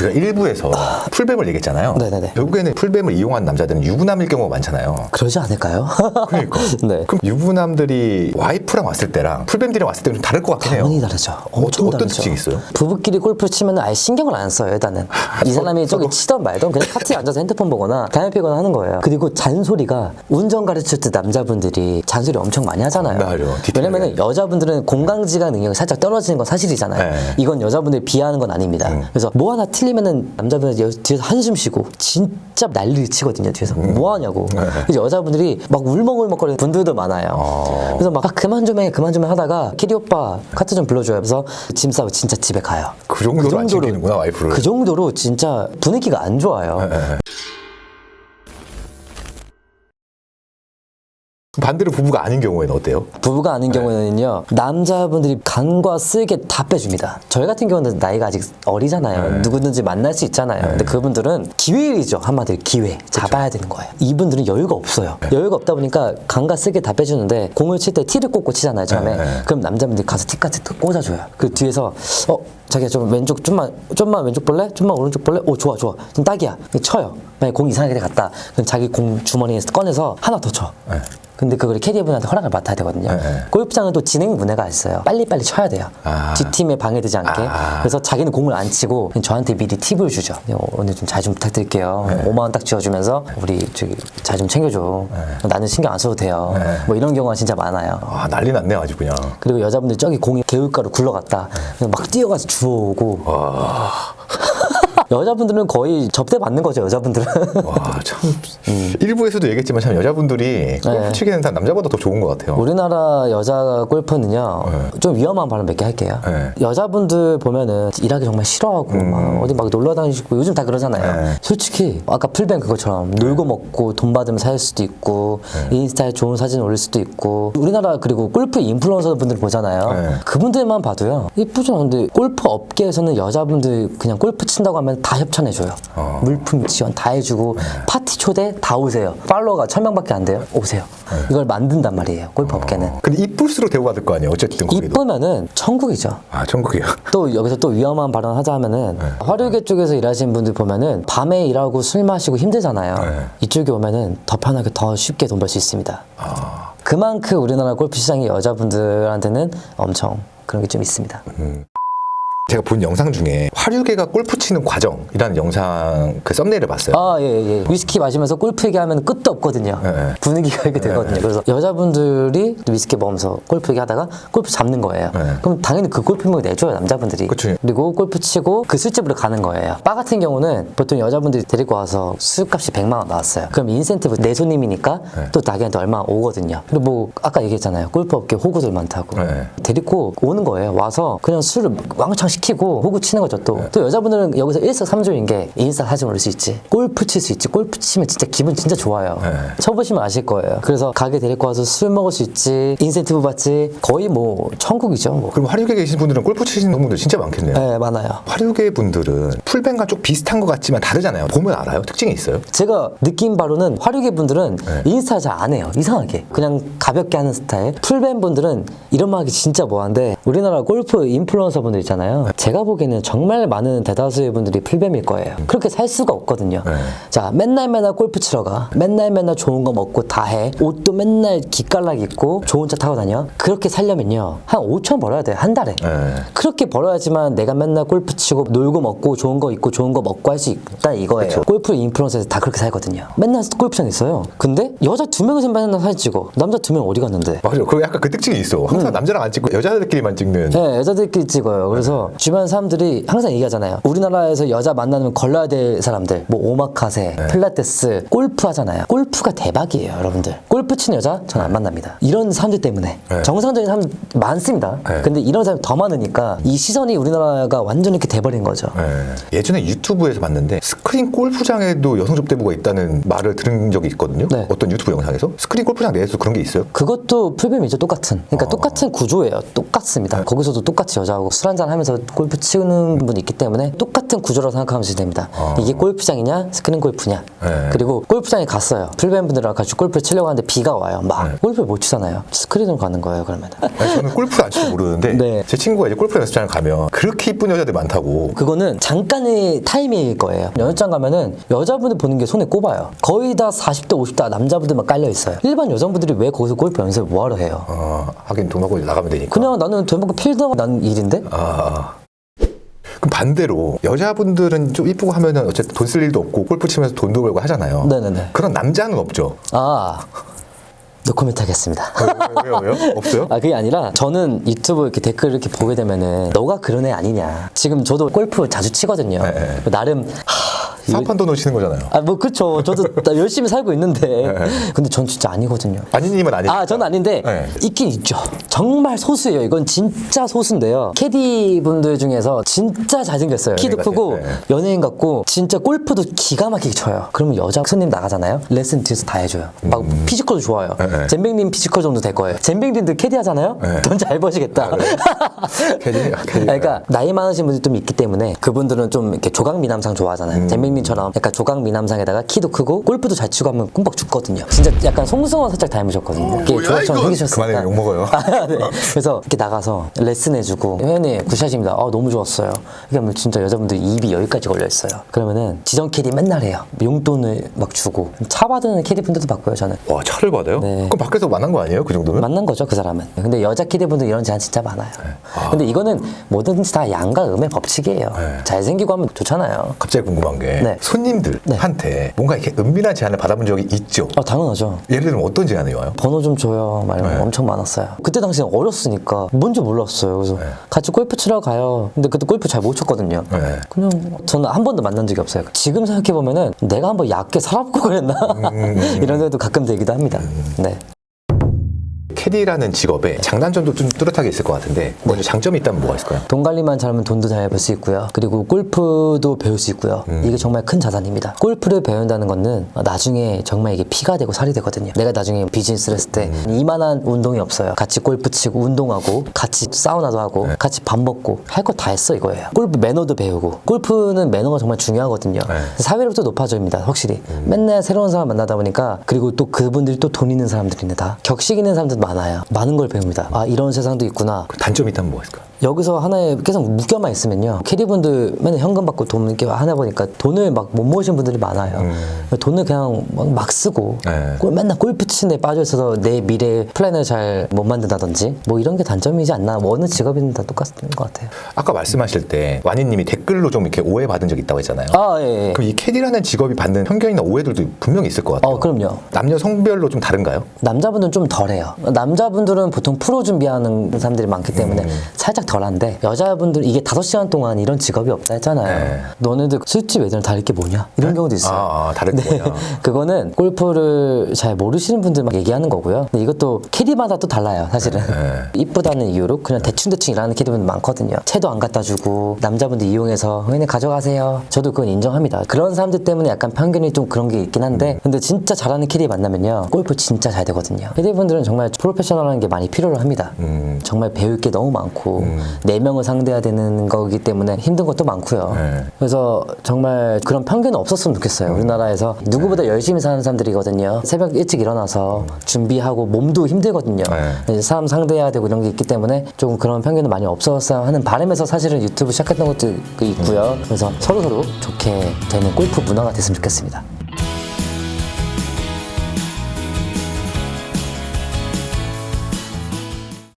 우리가 일부에서 풀뱀을 얘기했잖아요. 네네네. 결국에는 풀뱀을 이용한 남자들은 유부남일 경우가 많잖아요. 그러지 않을까요? 그러니까. 네. 그럼 유부남들이 와이프랑 왔을 때랑 풀뱀들이랑 왔을 때는 좀 다를 것 같긴 해요. 당연히 다르죠. 엄청 어떤 다르죠. 특징이 있어요? 부부끼리 골프 치면 아예 신경을 안 써요, 일단은. 이 사람이 저기 치던 말던 그냥 카트에 앉아서 핸드폰 보거나 담배 피거나 하는 거예요. 그리고 잔소리가 운전 가르칠 때 남자분들이 잔소리 엄청 많이 하잖아요. 맞아요. 디테일하게. 왜냐면은 여자분들은 공강지각 능력이 살짝 떨어지는 건 사실이잖아요. 네. 이건 여자분들이 비하하는 건 아닙니다. 그래서 뭐 하나 틀리 면은 남자분들 여- 뒤에서 한숨 쉬고 진짜 난리를 치거든요, 뒤에서. 뭐 하냐고. 그래서 여자분들이 막 울먹울먹거리는 분들도 많아요. 그래서 막 아, 그만 좀 해, 그만 좀 해 하다가 키리 오빠 카트 좀 불러줘요. 그래서 짐 싸고 진짜 집에 가요. 그 정도로 안 챙기는구나, 와이프를. 그 정도로 진짜 분위기가 안 좋아요. 반대로 부부가 아닌 경우에는 어때요? 부부가 아닌 경우에는요 남자분들이 간과 쓸게 다 빼줍니다. 저희 같은 경우는 나이가 아직 어리잖아요. 누구든지 만날 수 있잖아요. 근데 그분들은 기회이죠. 한마디로 기회. 잡아야 되는 거예요. 이분들은 여유가 없어요. 여유가 없다 보니까 간과 쓸게 다 빼주는데 공을 칠 때 티를 꽂고 치잖아요 처음에. 네, 네. 그럼 남자분들이 가서 티까지 또 꽂아줘요. 그 뒤에서 어 자기야 좀 왼쪽 좀만 좀만 왼쪽 볼래? 좀만 오른쪽 볼래? 오 좋아 좋아. 그럼 딱이야. 쳐요. 만약 공 이상하게 갔다. 그럼 자기 공 주머니에서 꺼내서 하나 더쳐. 네. 근데 그걸 캐디분한테 허락을 맡아야 되거든요. 네, 네. 골프장은 또 진행 문제가 있어요. 빨리빨리 쳐야 돼요. 아. 뒷팀에 방해되지 않게. 아. 그래서 자기는 공을 안 치고 저한테 미리 팁을 주죠. 어, 오늘 좀 잘 좀 부탁드릴게요. 네. 5만 원 딱 지어주면서 우리 잘 좀 챙겨줘. 나는 신경 안 써도 돼요. 네. 뭐 이런 경우가 진짜 많아요. 아, 난리 났네, 아주 그냥. 그리고 여자분들 저기 공이 개울가로 굴러갔다. 그냥 막 뛰어가서 주워오고. 여자분들은 거의 접대 받는 거죠. 여자분들은. 와, 참. 일부에서도 얘기했지만 참 여자분들이 골프 네. 치기에는 다 남자보다 더 좋은 것 같아요. 우리나라 여자 골프는요 좀 위험한 발언 몇 개 할게요 네. 여자분들 보면은 일하기 정말 싫어하고 막 어디 막 놀러 다니시고 요즘 다 그러잖아요 네. 솔직히 아까 풀뱅 그것처럼 놀고 먹고 돈 받으면 살 수도 있고 인스타에 좋은 사진 올릴 수도 있고 우리나라 그리고 골프 인플루언서 분들 보잖아요 네. 그분들만 봐도요 이쁘죠 근데 골프 업계에서는 여자분들 그냥 골프 친다고 하면 다 협찬해줘요. 어. 물품 지원 다 해주고 파티 초대 다 오세요. 팔로워가 천 명밖에 안 돼요? 오세요. 이걸 만든단 말이에요 골프 업계는. 근데 이쁠수록 대우받을 거 아니에요, 어쨌든 거기도. 이쁘면은 천국이죠. 아, 천국이야. 또 여기서 또 위험한 발언 하자 하면은 화류계 쪽에서 일하시는 분들 보면은 밤에 일하고 술 마시고 힘들잖아요. 네. 이쪽에 오면은 더 편하게 더 쉽게 돈 벌 수 있습니다. 그만큼 우리나라 골프 시장이 여자분들한테는 엄청 그런 게 좀 있습니다 제가 본 영상 중에 화류계가 골프 치는 과정이라는 영상 그 썸네일을 봤어요. 아, 예, 예. 위스키 마시면서 골프 얘기하면 끝도 없거든요. 네, 네. 분위기가 이렇게 되거든요. 그래서 여자분들이 위스키 먹으면서 골프 얘기하다가 골프 잡는 거예요. 네. 그럼 당연히 그 골프명을 내줘요, 남자분들이. 그치. 리고 골프 치고 그 술집으로 가는 거예요. 바 같은 경우는 보통 여자분들이 데리고 와서 술값이 100만 원 나왔어요. 그럼 인센티브 내 손님이니까 네. 또 자기한테 얼마 오거든요. 그리고 뭐 아까 얘기했잖아요. 골프 업계 호구들 많다고. 네. 데리고 오는 거예요. 와서 그냥 술을 왕창 시 키고 호구 치는 거죠 또. 또 여자분들은 여기서 일석삼조인 게 인스타 사진 올릴 수 있지. 골프 칠 수 있지. 골프 치면 진짜 기분 진짜 좋아요. 네. 쳐보시면 아실 거예요. 그래서 가게 데리고 와서 술 먹을 수 있지. 인센티브 받지. 거의 뭐 천국이죠. 뭐. 그럼 화류계에 계신 분들은 골프 치시는 분들 진짜 많겠네요. 네, 많아요. 화류계 분들은 풀뱅과 좀 비슷한 것 같지만 다르잖아요. 보면 알아요? 특징이 있어요? 제가 느낀 바로는 화류계 분들은 네. 인스타 잘 안 해요. 이상하게. 그냥 가볍게 하는 스타일. 풀밴 분들은 이런 말 하기 진짜 뭐한데 우리나라 골프 인플루언서 분들 있잖아요. 제가 보기에는 정말 많은 대다수의 분들이 풀뱀일 거예요. 그렇게 살 수가 없거든요. 네. 자, 맨날 맨날 골프 치러 가. 맨날 맨날 좋은 거 먹고 다 해. 옷도 맨날 기깔락 입고 좋은 차 타고 다녀. 그렇게 살려면요. 한 5천 벌어야 돼요. 한 달에. 네. 그렇게 벌어야지만 내가 맨날 골프 치고 놀고 먹고 좋은 거 입고 좋은 거 먹고 할 수 있다 이거예요. 그쵸. 골프 인플루언서에서 다 그렇게 살거든요. 맨날 골프장 있어요. 근데 여자 두 명이서 맨날 사진 찍어. 남자 두 명 어디 갔는데? 맞아요. 그 약간 그 특징이 있어. 항상 남자랑 안 찍고 여자들끼리만 찍는. 네, 여자들끼리 찍어요. 그래서 주변 사람들이 항상 얘기하잖아요. 우리나라에서 여자 만나면 걸러야 될 사람들, 뭐 오마카세, 필라테스, 골프 하잖아요. 골프가 대박이에요, 여러분들. 골프 치는 여자 전안 만납니다. 이런 사람들 때문에 네. 정상적인 사람 많습니다. 네. 근데 이런 사람이 더 많으니까 이 시선이 우리나라가 완전히 이렇게 돼버린 거죠. 네. 예전에 유튜브에서 봤는데 스크린 골프장에도 여성 접대부가 있다는 말을 들은 적이 있거든요. 네. 어떤 유튜브 영상에서 스크린 골프장 내에서 그런 게 있어요. 그것도 풀뱀이죠 똑같은 어. 그러니까 똑같은 구조예요 똑같습니다 네. 거기서도 똑같이 여자하고 술 한잔 하면서 골프 치는 분이 있기 때문에 똑같은 구조라고 생각하면 됩니다. 이게 골프장이냐 스크린 골프냐. 네. 그리고 골프장에 갔어요. 풀뱅 분들이랑 같이 골프 치려고 하는데 비가 와요. 막 골프를 못 치잖아요. 스크린으로 가는 거예요. 그러면. 아니, 저는 골프를 안 치고 모르는데 네. 제 친구가 이제 골프 연습장을 가면 그렇게 이쁜 여자들 많다고 그거는 잠깐의 타이밍일 거예요. 연습장 가면은 여자분들 보는 게 손에 꼽아요. 거의 다 40대, 50대 남자분들만 깔려 있어요. 일반 여성분들이 왜 거기서 골프 연습을 뭐하러 해요? 어, 하긴 돈 받고 나가면 되니까 그냥 나는 돈먹고 필드가 난 일인데? 아. 그럼 반대로 여자분들은 좀 이쁘고 하면은 어쨌든 돈 쓸 일도 없고 골프 치면서 돈도 벌고 하잖아요. 네네네. 그런 남자는 없죠. 아, 노코멘트 하겠습니다. 왜요? 왜요? 왜요? 없어요? 아 그게 아니라 저는 유튜브 이렇게 댓글 이렇게 보게 되면은 너가 그런 애 아니냐. 지금 저도 골프 자주 치거든요. 네, 네. 나름 하, 돈으로 치는 거잖아요. 아, 뭐, 그쵸. 저도 나 열심히 살고 있는데. 근데 전 진짜 아니거든요. 아니님은 아니니까. 아, 전 아닌데, 네. 있긴 있죠. 정말 소수예요. 이건 진짜 소수인데요. 캐디 분들 중에서 진짜 잘생겼어요. 키도. 크고, 네. 연예인 같고, 진짜 골프도 기가 막히게 쳐요. 그러면 여자 손님 나가잖아요? 레슨 뒤에서 다 해줘요. 막 피지컬도 좋아요. 음. 네. 잼뱅님 피지컬 정도 될 거예요. 잼뱅님들 캐디 하잖아요? 네. 아, 돈잘 버시겠다. 캐디, 캐디. 그러니까 나이 많으신 분들이 좀 있기 때문에 그분들은 좀 이렇게 조각 미남상 음. 좋아하잖아요. 잼 민님처럼 약간 조각 미남상에다가 키도 크고 골프도 잘 치고 하면 꿈뻑 죽거든요. 진짜 약간 송승헌 살짝 닮으셨거든요. 이렇게 뭐야, 조각처럼 이거. 생기셨으니까. 그만해, 욕 먹어요. 아, 네. 그래서 이렇게 나가서 레슨 해주고 회원님 굿샷입니다. 아 너무 좋았어요. 그러면 진짜 여자분들이 입이 여기까지 걸려 있어요. 그러면은 지정 캐디 맨날 해요. 용돈을 막 주고 차 받은 캐디 분들도 받고요. 저는. 와 차를 받아요? 네. 그럼 밖에서 만난 거 아니에요? 그 정도면? 만난 거죠 그 사람은 근데 여자 키드분들 이런 제한 진짜 많아요 근데 이거는 뭐든지 다 양과 음의 법칙이에요 네. 잘생기고 하면 좋잖아요 갑자기 궁금한 게 네. 손님들한테 뭔가 이렇게 은밀한 제안을 받아본 적이 있죠. 아 당연하죠. 예를 들면 어떤 제안이 와요? 번호 좀 줘요. 막 이런 거 네. 엄청 많았어요. 그때 당시엔 어렸으니까 뭔지 몰랐어요. 그래서 같이 골프 치러 가요. 근데 그때 골프 잘 못 쳤거든요. 네. 그냥 저는 한 번도 만난 적이 없어요. 지금 생각해 보면은 내가 한번 얕게 살아보고 그랬나? 음, 이런 생각도 가끔 들기도 합니다. 네. 캐디라는 직업에 장단점도 좀 뚜렷하게 있을 것 같은데 먼저 장점이 있다면 뭐가 있을까요? 돈 관리만 잘하면 돈도 잘 벌 수 있고요. 그리고 골프도 배울 수 있고요. 이게 정말 큰 자산입니다. 골프를 배운다는 거는 나중에 정말 이게 피가 되고 살이 되거든요. 내가 나중에 비즈니스를 했을 때 이만한 운동이 없어요. 같이 골프 치고 운동하고 같이 사우나도 하고 같이 밥 먹고 할 거 다 했어 이거예요. 골프 매너도 배우고 골프는 매너가 정말 중요하거든요. 네. 사회력도 높아집니다. 확실히. 맨날 새로운 사람 만나다 보니까 그리고 또 그분들이 또 돈 있는 사람들입니다. 격식 있는 사람들도 많아요. 많은 걸 배웁니다. 아 이런 세상도 있구나. 그 단점이 있다면 뭐가 있을까요? 여기서 하나에 계속 묶여만 있으면요. 캐디분들 맨날 현금 받고 돈 이렇게 하나 보니까 돈을 막 못 모으신 분들이 많아요. 돈을 그냥 막, 막 쓰고 네. 골- 맨날 골프 치는 데 빠져 있어서 내 미래 플랜을 잘 못 만든다든지 뭐 이런 게 단점이지 않나. 뭐 어느 직업이든 다 똑같은 것 같아요. 아까 말씀하실 때 와니님이 댓글로 좀 이렇게 오해 받은 적 있다고 했잖아요. 아, 예. 예. 그럼 이 캐디라는 직업이 받는 편견이나 오해들도 분명히 있을 것 같아요. 어, 그럼요. 남녀 성별로 좀 다른가요? 남자분들은 좀 덜해요. 남자분들은 보통 프로 준비하는 사람들이 많기 때문에 살짝 덜한데 여자분들은 이게 다섯 시간 동안 이런 직업이 없다 했잖아요. 네. 너네들 술집 애들은 다를 게 뭐냐? 이런 경우도 있어요. 아, 아 다른 거냐? 그거는 골프를 잘 모르시는 분들만 얘기하는 거고요. 근데 이것도 캐디마다 또 달라요, 사실은. 네. 이쁘다는 이유로 그냥 대충 대충 일하는 캐디분들 많거든요. 채도 안 갖다 주고 남자분들 이용해서 형님 가져가세요. 저도 그건 인정합니다. 그런 사람들 때문에 약간 편견이 좀 그런 게 있긴 한데 음. 근데 진짜 잘하는 캐디 만나면요. 골프 진짜 잘 되거든요. 캐디분들은 정말 프로페셔널한 게 많이 필요로 합니다. 음. 정말 배울 게 너무 많고 네 명을 상대해야 되는 거기 때문에 힘든 것도 많고요. 네. 그래서 정말 그런 편견은 없었으면 좋겠어요. 우리나라에서 누구보다 열심히 사는 사람들이거든요. 새벽 일찍 일어나서 준비하고 몸도 힘들거든요. 네. 사람 상대해야 되고 이런 게 있기 때문에 조금 그런 편견은 많이 없었어야 하는 바람에서 사실은 유튜브 시작했던 것도 있고요. 그래서 서로 서로 좋게 되는 골프 문화가 됐으면 좋겠습니다.